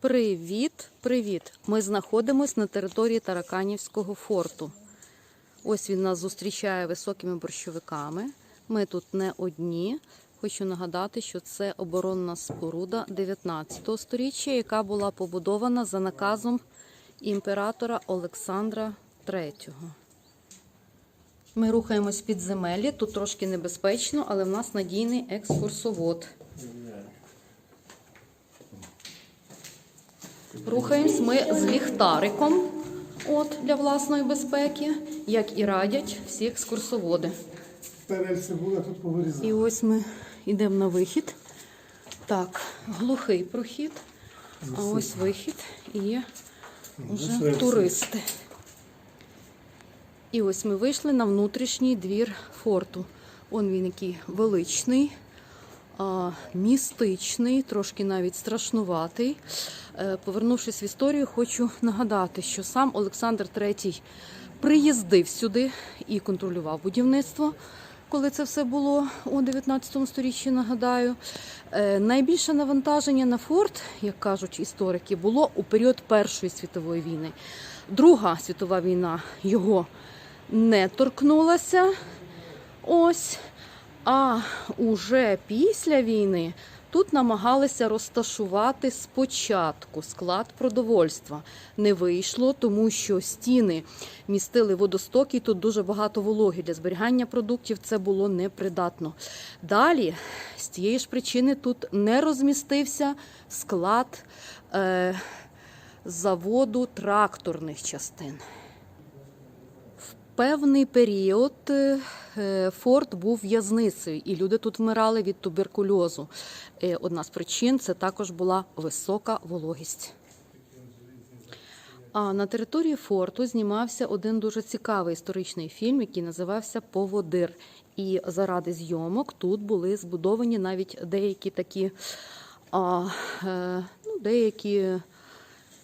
Привіт, привіт! Ми знаходимося на території Тараканівського форту. Ось він нас зустрічає високими борщовиками. Ми тут не одні. Хочу нагадати, що це оборонна споруда 19 століття, яка була побудована за наказом імператора Олександра III. Ми рухаємось під земелі. Тут трошки небезпечно, але в нас надійний екскурсовод. Рухаємось ми з ліхтариком от, для власної безпеки, як і радять всі екскурсоводи. І ось ми йдемо на вихід. Так, глухий прохід, а ось вихід і вже туристи. І ось ми вийшли на внутрішній двір форту. Он він який величний, містичний, трошки навіть страшнуватий. Е, Повернувшись в історію, хочу нагадати, що сам Олександр III приїздив сюди і контролював будівництво, коли це все було у 19 сторіччі, нагадаю. Е, Найбільше навантаження на форт, як кажуть історики, було у період Першої світової війни. Друга світова війна його не торкнулася. Ось. А уже після війни тут намагалися розташувати спочатку склад продовольства. Не вийшло, тому що стіни містили водостоки, і тут дуже багато вологи для зберігання продуктів. Це було непридатно. Далі, з тієї ж причини, тут не розмістився склад е, заводу тракторних частин. В Певний період е, форт був в'язницею, і люди тут вмирали від туберкульозу. Е, Одна з причин це також була висока вологість. А на території форту знімався один дуже цікавий історичний фільм, який називався Поводир. І заради зйомок тут були збудовані навіть деякі такі, а, е, ну, деякі,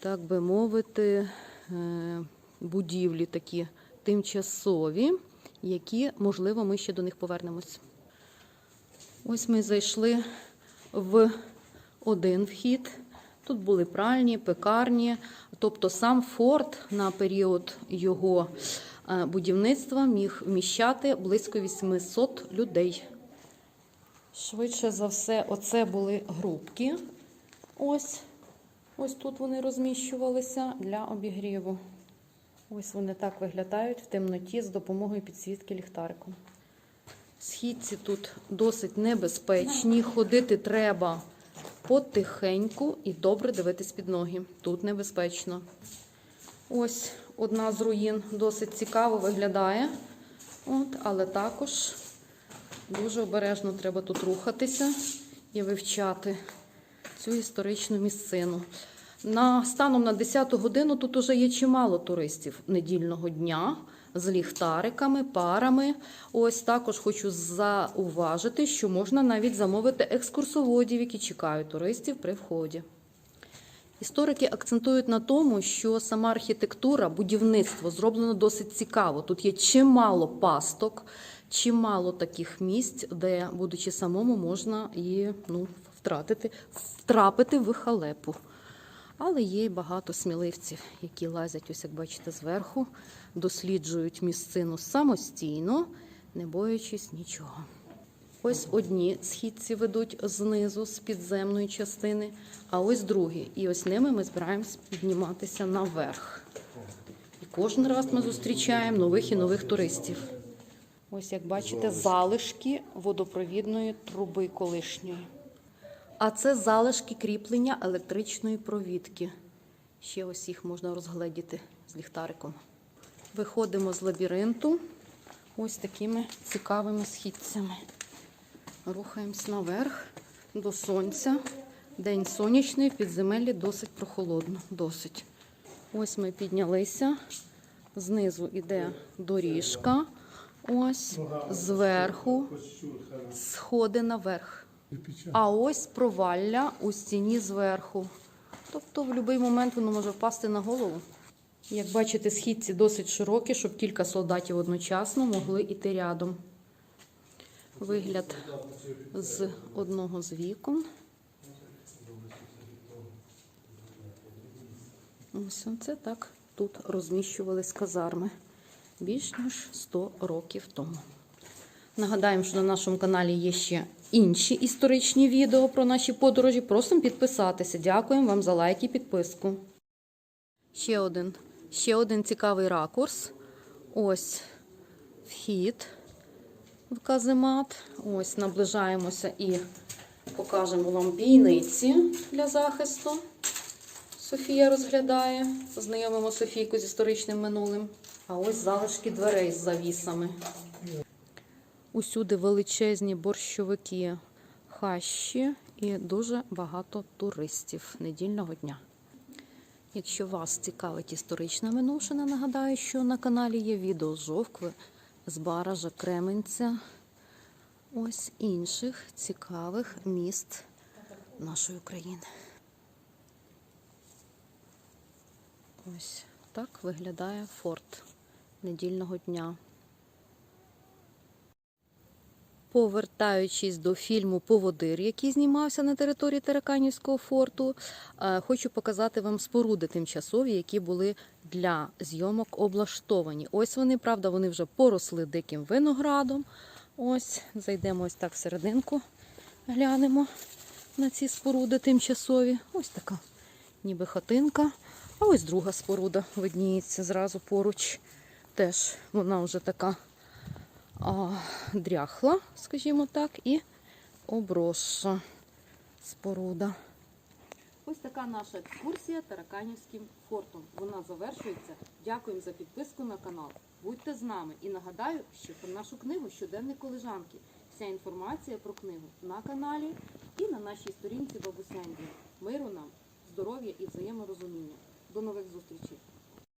так би мовити, е, будівлі такі тимчасові, які, можливо, ми ще до них повернемось. Ось ми зайшли в один вхід. Тут були пральні, пекарні, тобто сам форт на період його е, будівництва міг вміщати близько 800 людей. Швидше за все, оце були грубки. Ось, ось тут вони розміщувалися для обігріву. Ось вони так виглядають в темноті з допомогою підсвітки ліхтариком. Східці тут досить небезпечні. Ходити треба потихеньку і добре дивитись під ноги. Тут небезпечно. Ось одна з руїн досить цікаво виглядає. От, але також дуже обережно треба тут рухатися і вивчати цю історичну місцину. На станом на 10 годину тут уже є чимало туристів недільного дня з ліхтариками, парами. Ось також хочу зауважити, що можна навіть замовити екскурсоводів, які чекають туристів при вході. Історики акцентують на тому, що сама архітектура, будівництво зроблено досить цікаво. Тут є чимало пасток, чимало таких місць, де, будучи самому, можна і ну, втратити, втрапити в халепу. Але є й багато сміливців, які лазять, ось як бачите, зверху, досліджують місцину самостійно, не боячись нічого. Ось одні східці ведуть знизу з підземної частини, а ось другі. І ось ними ми збираємось підніматися наверх. І кожен раз ми зустрічаємо нових і нових туристів. Ось як бачите, залишки водопровідної труби колишньої. А це залишки кріплення електричної провідки. Ще ось їх можна розгледіти з ліхтариком. Виходимо з лабіринту ось такими цікавими східцями. Рухаємось наверх до сонця. День сонячний, підземеллі досить прохолодно. Досить. Ось ми піднялися. Знизу йде доріжка. Ось зверху сходи наверх. А ось провалля у стіні зверху. Тобто в будь-який момент воно може впасти на голову. Як бачите, східці досить широкі, щоб кілька солдатів одночасно могли йти рядом. Вигляд з одного з вікон. Ось це так тут розміщувались казарми більш ніж 100 років тому. Нагадаємо, що на нашому каналі є ще інші історичні відео про наші подорожі. Просимо підписатися. Дякуємо вам за лайк і підписку. Ще один, ще один цікавий ракурс. Ось вхід в каземат. Ось наближаємося і покажемо вам бійниці для захисту. Софія розглядає. Знайомимо Софійку з історичним минулим. А ось залишки дверей з завісами. Усюди величезні борщовики, хащі і дуже багато туристів недільного дня. Якщо вас цікавить історична минувшина, нагадаю, що на каналі є відео з Жовкви, з Баража, Кременця, ось інших цікавих міст нашої України. Ось так виглядає форт недільного дня. Повертаючись до фільму Поводир, який знімався на території Тараканівського форту, е, хочу показати вам споруди тимчасові, які були для зйомок облаштовані. Ось вони, правда, вони вже поросли диким виноградом. Ось, зайдемо ось так всерединку, глянемо на ці споруди тимчасові. Ось така ніби хатинка. А ось друга споруда видніється зразу поруч. Теж вона вже така а, дряхла, скажімо так, і обросша споруда. Ось така наша екскурсія Тараканівським фортом. Вона завершується. Дякуємо за підписку на канал. Будьте з нами. І нагадаю, що про нашу книгу Щоденник колежанки. Вся інформація про книгу на каналі і на нашій сторінці Бабусянді. Миру нам, здоров'я і взаєморозуміння. До нових зустрічей!